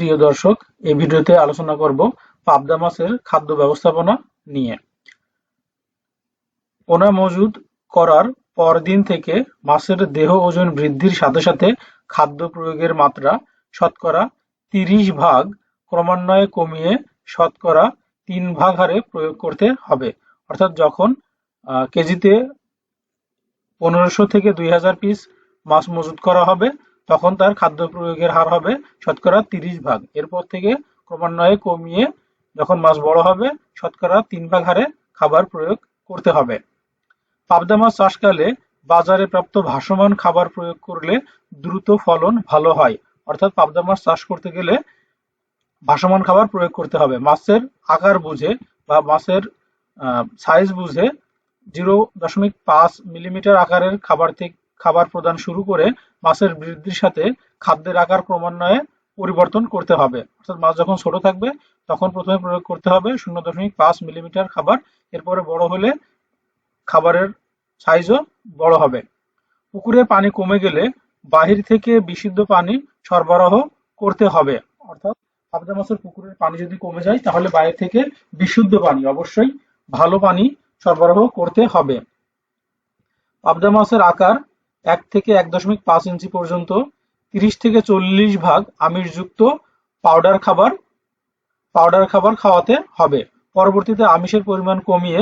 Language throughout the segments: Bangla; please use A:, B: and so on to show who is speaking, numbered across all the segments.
A: প্রিয় দর্শক, এই ভিডিওতে আলোচনা করব পাবদা মাছের খাদ্য ব্যবস্থাপনা নিয়ে। পোনা মজুদ করার পরদিন থেকে মাছের দেহ ওজন বৃদ্ধির সাথে সাথে খাদ্য প্রয়োগের মাত্রা শতকরা তিরিশ ভাগ ক্রমান্বয়ে কমিয়ে শতকরা তিন ভাগ হারে প্রয়োগ করতে হবে। অর্থাৎ যখন কেজিতে পনেরোশো থেকে দুই হাজার পিস মাছ মজুত করা হবে তখন তার খাদ্য প্রয়োগের হার হবে শতকরা তিরিশ ভাগ। এরপর থেকে ক্রমান্বয়ে কমিয়ে যখন মাছ বড় হবে, শতকরা তিন ভাগ হারে খাবার প্রয়োগ করতে হবে। পাবদা মাছ চাষকালে বাজারে প্রাপ্ত ভাসমান খাবার প্রয়োগ করলে দ্রুত ফলন ভালো হয়। অর্থাৎ পাবদা মাছ চাষ করতে গেলে ভাসমান খাবার প্রয়োগ করতে হবে। মাছের আকার বুঝে বা মাছের সাইজ বুঝে জিরো দশমিক পাঁচ মিলিমিটার আকারের খাবার থেকে খাবার প্রদান শুরু করে মাছের বৃদ্ধির সাথে খাদ্যের আকার ক্রমান্বয়ে পরিবর্তন করতে হবে। অর্থাৎ মাছ যখন ছোট থাকবে, তখন প্রথমে প্রয়োগ করতে হবে শূন্য দশমিক পাঁচ মিলিমিটার খাবার। এরপরে বড় হলে খাবারের সাইজও বড় হবে। পুকুরে পানি কমে গেলে বাহির থেকে বিশুদ্ধ পানি সরবরাহ করতে হবে। অর্থাৎ পাবদা মাছের পুকুরের পানি যদি কমে যায়, তাহলে বাইরে থেকে বিশুদ্ধ পানি, অবশ্যই ভালো পানি সরবরাহ করতে হবে। পাবদা মাছের আকার এক থেকে এক দশমিক পাঁচ ইঞ্চি পর্যন্ত তিরিশ থেকে চল্লিশ ভাগ আমিষযুক্ত পাউডার খাবার পাউডার খাবার খাওয়াতে হবে। পরবর্তীতে আমিষের পরিমাণ কমিয়ে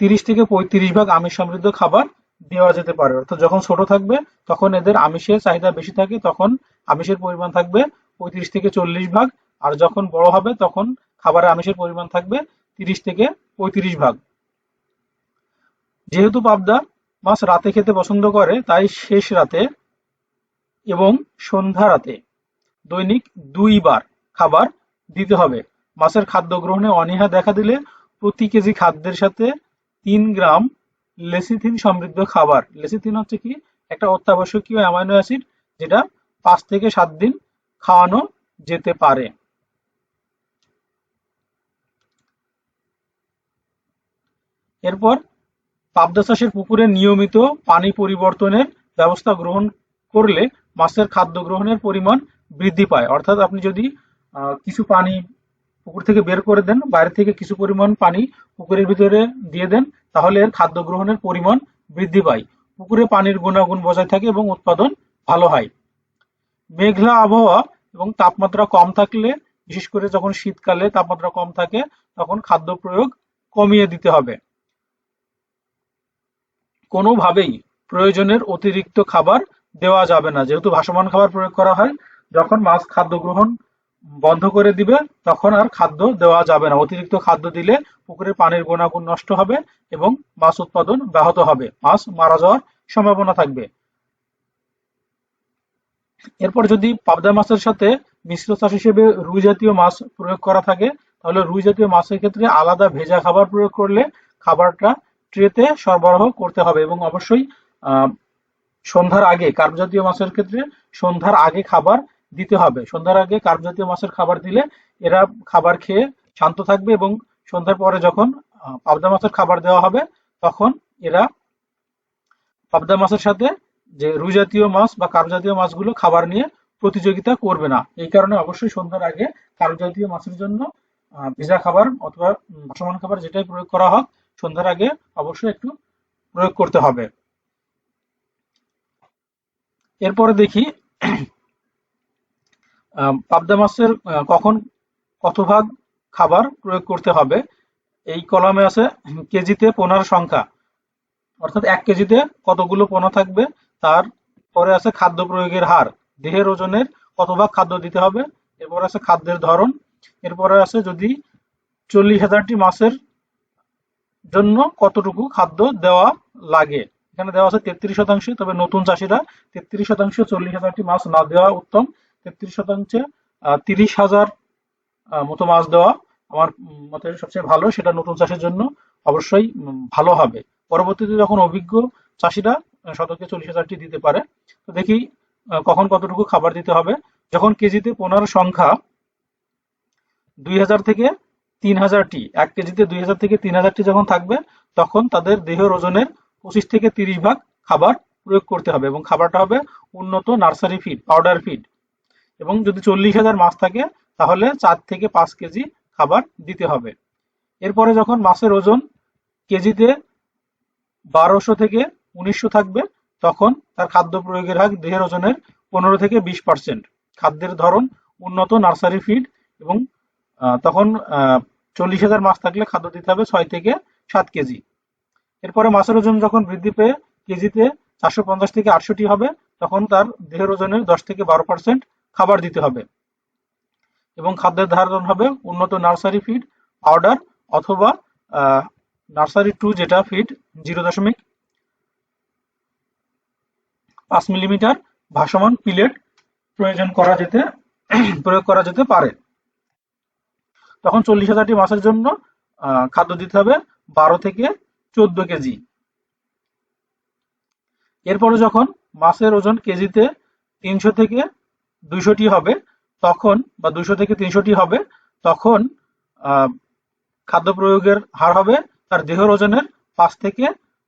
A: তিরিশ থেকে পঁয়ত্রিশ ভাগ আমিষ সমৃদ্ধ খাবার দেওয়া যেতে পারে। অর্থাৎ যখন ছোট থাকবে, তখন এদের আমিষের চাহিদা বেশি থাকে, তখন আমিষের পরিমাণ থাকবে পঁয়ত্রিশ থেকে চল্লিশ ভাগ। আর যখন বড় হবে, তখন খাবারে আমিষের পরিমাণ থাকবে তিরিশ থেকে পঁয়ত্রিশ ভাগ। যেহেতু পাবদা মাছ রাতে খেতে পছন্দ করে, তাই শেষ রাতে এবং সন্ধ্যা রাতে দৈনিক দুইবার খাবার দিতে হবে। মাছের খাদ্য গ্রহণে অনীহা দেখা দিলে প্রতি কেজি খাদ্যের সাথে তিন গ্রাম লেসিথিন সমৃদ্ধ খাবার। লেসিথিন হচ্ছে কি? একটা অত্যাবশ্যকীয় অ্যামাইনো অ্যাসিড যেটা পাঁচ থেকে সাত দিন খাওয়ানো যেতে পারে। এরপর পাবদা চাষের পুকুরে নিয়মিত পানি পরিবর্তনের ব্যবস্থা গ্রহণ করলে মাছের খাদ্য গ্রহণের পরিমাণ বৃদ্ধি পায়। অর্থাৎ আপনি যদি কিছু পানি পুকুর থেকে বের করে দেন, বাইরে থেকে কিছু পরিমাণ পানি পুকুরের ভিতরে দিয়ে দেন, তাহলে এর খাদ্য গ্রহণের পরিমাণ বৃদ্ধি পায়। পুকুরে পানির গুণাগুণ বজায় থাকে এবং উৎপাদন ভালো হয়। মেঘলা আবহাওয়া এবং তাপমাত্রা কম থাকলে, বিশেষ করে যখন শীতকালে তাপমাত্রা কম থাকে, তখন খাদ্য প্রয়োগ কমিয়ে দিতে হবে। কোনোভাবেই প্রয়োজনের অতিরিক্ত খাবার দেওয়া যাবে না। যেহেতু ভাসমান খাবার প্রয়োগ করা হয়, যখন মাছ খাদ্য গ্রহণ বন্ধ করে দিবে, তখন আর খাদ্য দেওয়া যাবে না। অতিরিক্ত খাদ্য দিলে পুকুরের পানির গুণাগুণ নষ্ট হবে এবং মাছ উৎপাদন ব্যাহত হবে। মাছ মারা যাওয়ার সম্ভাবনা থাকবে। এরপর যদি পাবদা মাছের সাথে মিশ্র চাষ হিসেবে রুই জাতীয় মাছ প্রয়োগ করা থাকে, তাহলে রুই জাতীয় মাছের ক্ষেত্রে আলাদা ভেজা খাবার প্রয়োগ করলে খাবারটা ট্রেতে সরবরাহ করতে হবে এবং অবশ্যই সন্ধ্যার আগে কার্ব জাতীয় মাছের ক্ষেত্রে সন্ধ্যার আগে খাবার দিতে হবে। সন্ধ্যার আগে কার্ব জাতীয় মাছের খাবার দিলে এরা খাবার খেয়ে শান্ত থাকবে এবং সন্ধ্যার পরে যখন পাবদা মাছের খাবার দেওয়া হবে, তখন এরা পাবদা মাছের সাথে যে রুই জাতীয় মাছ বা কার্ব জাতীয় মাছগুলো খাবার নিয়ে প্রতিযোগিতা করবে না। এই কারণে অবশ্যই সন্ধ্যার আগে কার্ব জাতীয় মাছের জন্য ভেজা খাবার অথবা ভাসমান খাবার যেটাই প্রয়োগ করা হোক সন্ধ্যার আগে অবশ্যই একটু প্রয়োগ করতে হবে। এরপরে দেখি পাবদা মাছের কখন কত ভাগ খাবার প্রয়োগ করতে হবে? এই কলামে আছে কেজিতে পোনার সংখ্যা। অর্থাৎ এক কেজিতে কতগুলো পোনা থাকবে? তার পরে আছে খাদ্য প্রয়োগের হার। দেহের ওজনের কত ভাগ খাদ্য দিতে হবে? এরপর আছে খাদ্যের ধরন। এরপরে আছে যদি চল্লিশ হাজারটি মাছের জন্য কতটুকু খাদ্য দেওয়া লাগে? এখানে দেওয়া আছে তেত্রিশ শতাংশ, তবে নতুন চাষিরা তেত্রিশ শতাংশ, চল্লিশ হাজারটি মাছ না দেওয়া উত্তম। তেত্রিশ শতাংশে তিরিশ হাজার মতো মাছ দেওয়া আমার মতে সবচেয়ে ভালো, সেটা নতুন চাষের জন্য অবশ্যই ভালো হবে। পরবর্তীতে যখন অভিজ্ঞ চাষিরা শতকে চল্লিশ হাজারটি দিতে পারে, তো দেখি কখন কতটুকু খাবার দিতে হবে। যখন কেজিতে পোনার সংখ্যা, দুই হাজার থেকে তিন হাজারটি এক কেজিতে দুই হাজার থেকে তিন হাজারটি যখন থাকবে, তখন তাদের দেহের ওজনের পঁচিশ থেকে তিরিশ ভাগ খাবার প্রয়োগ করতে হবে এবং খাবারটা হবে উন্নত নার্সারি ফিড, পাউডার ফিড। এবং যদি চল্লিশ হাজার মাছ থাকে, তাহলে চার থেকে পাঁচ কেজি খাবার দিতে হবে। এরপরে যখন মাছের ওজন কেজিতে বারোশো থেকে উনিশশো থাকবে, তখন তার খাদ্য প্রয়োগের হার দেহের ওজনের পনেরো থেকে বিশ পার্সেন্ট। খাদ্যের ধরন উন্নত নার্সারি ফিড এবং তখন চল্লিশ হাজার মাছ থাকলে খাদ্য দিতে হবে ছয় থেকে সাত কেজি। এরপরে মাছের ওজন যখন বৃদ্ধি পেয়ে কেজিতে চারশো পঞ্চাশ থেকে আটশোটি হবে, তখন তার দেহের ওজনের দশ থেকে বারো পার্সেন্ট খাবার দিতে হবে। এবং খাদ্যের ধারণ হবে উন্নত নার্সারি ফিড পাউডার অথবা নার্সারি টু যেটা ফিড জিরো দশমিক পাঁচ মিলিমিটার ভাসমান পিলেট প্রয়োজন করা যেতে, প্রয়োগ করা যেতে পারে। তখন চল্লিশ হাজারটি মাছের জন্য খাদ্য দিতে হবে বারো থেকে চোদ্দ কেজি। এরপরে যখন মাছের ওজন কেজিতে তিনশো থেকে দুইশোটি হবে, তখন বা দুইশো থেকে তিনশোটি হবে, তখন খাদ্য প্রয়োগের হার হবে তার দেহের ওজনের পাঁচ থেকে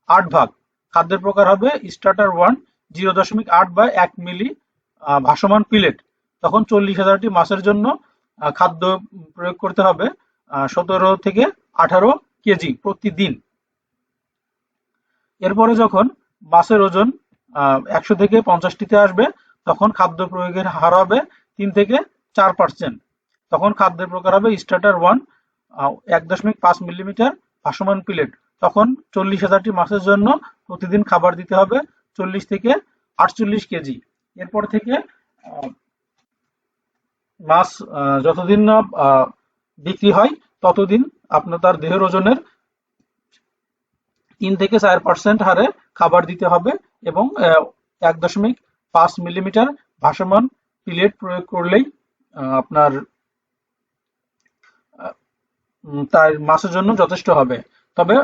A: আট ভাগ। খাদ্যের প্রকার হবে স্টার্টার ওয়ান জিরো দশমিক আট বা এক মিলি ভাসমান পিলেট তখন চল্লিশ হাজারটি মাছের জন্য খাদ্য প্রয়োগ করতে হবে সতেরো থেকে আঠারো কেজি প্রতিদিন। এরপরে যখন মাছের ওজন একশো থেকে পঞ্চাশটিতে আসবে, তখন খাদ্য প্রয়োগের হার হবে তিন থেকে চার পার্সেন্ট তখন খাদ্যের প্রকার হবে স্টার্টার ওয়ান এক দশমিক পাঁচ মিলিমিটার ভাসমান প্লেট তখন চল্লিশ হাজারটি মাছের জন্য প্রতিদিন খাবার দিতে হবে চল্লিশ থেকে আটচল্লিশ কেজি। এরপর থেকে মাছ যতদিন না বিক্রি হয়, ততদিন আপনার তার দেহের ওজনের তিন থেকে চার পার্সেন্ট হারে খাবার দিতে হবে এবং এক দশমিক পাঁচ মিলিমিটার ভাসমান প্লেট প্রয়োগ করলেই আপনার তার মাছের জন্য যথেষ্ট হবে। তবে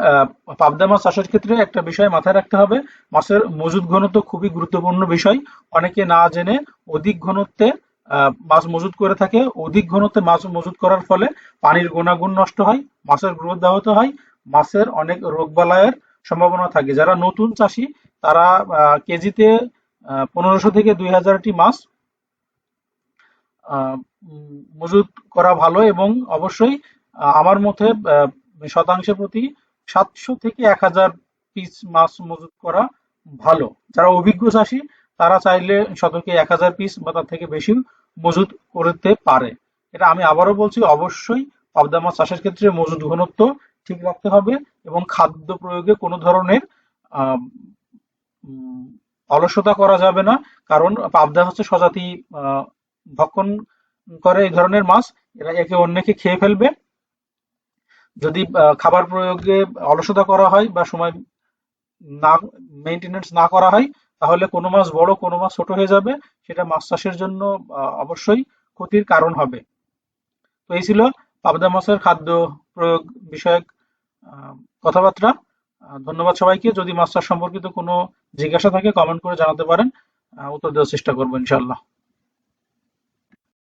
A: পাবদা মাছ চাষের ক্ষেত্রে একটা বিষয় মাথায় রাখতে হবে, মাছের মজুদ ঘনত্ব খুবই গুরুত্বপূর্ণ বিষয়। অনেকে না জেনে অধিক ঘনত্বে মাছ মজুদ করে থাকে। অধিক ঘনত্বে মাছ মজুদ করার ফলে পানির গুণাগুণ নষ্ট হয় মাছের গ্রোথ ব্যাহত হয় মাছের অনেক রোগবালাইয়ের সম্ভাবনা থাকে। যারা নতুন চাষি তারা কেজিতে পনেরোশো থেকে দুই হাজারটি মাছ মজুত করা ভালো এবং অবশ্যই আমার মতে আহ, শতাংশে প্রতি সাতশো থেকে এক হাজার পিস মাছ মজুত করা ভালো। যারা অভিজ্ঞ চাষি তারা চাইলে শতকে এক হাজার পিস বা তার থেকে বেশি মজুত করতে পারে। এটা আমি আবারও বলছি অবশ্যই পাবদা মাছ চাষের ক্ষেত্রে মজুদ ঘনত্ব ঠিক রাখতে হবে এবং খাদ্য প্রয়োগে কোনো ধরনের অলসতা করা যাবে না। কারণ পাবদা হচ্ছে স্বজাতি আহ, ভক্ষণ করে এই ধরনের মাছ। এরা একে অন্যকে খেয়ে ফেলবে। যদি খাবার প্রয়োগে অলসতা করা হয় বা সময় না মেনটেনেন্স না করা হয় তাহলে কোনো মাছ বড়, কোনো মাছ ছোট হয়ে যাবে। সেটা মাছ চাষের জন্য অবশ্যই ক্ষতির কারণ হবে। তো এই ছিল পাবদা মাছের খাদ্য প্রয়োগ বিষয়ক কথাবার্তা। ধন্যবাদ সবাইকে। যদি মাছ চাষ সম্পর্কিত কোনো জিজ্ঞাসা থাকে কমেন্ট করে জানাতে পারেন। উত্তর দেওয়ার চেষ্টা করব ইনশাল্লাহ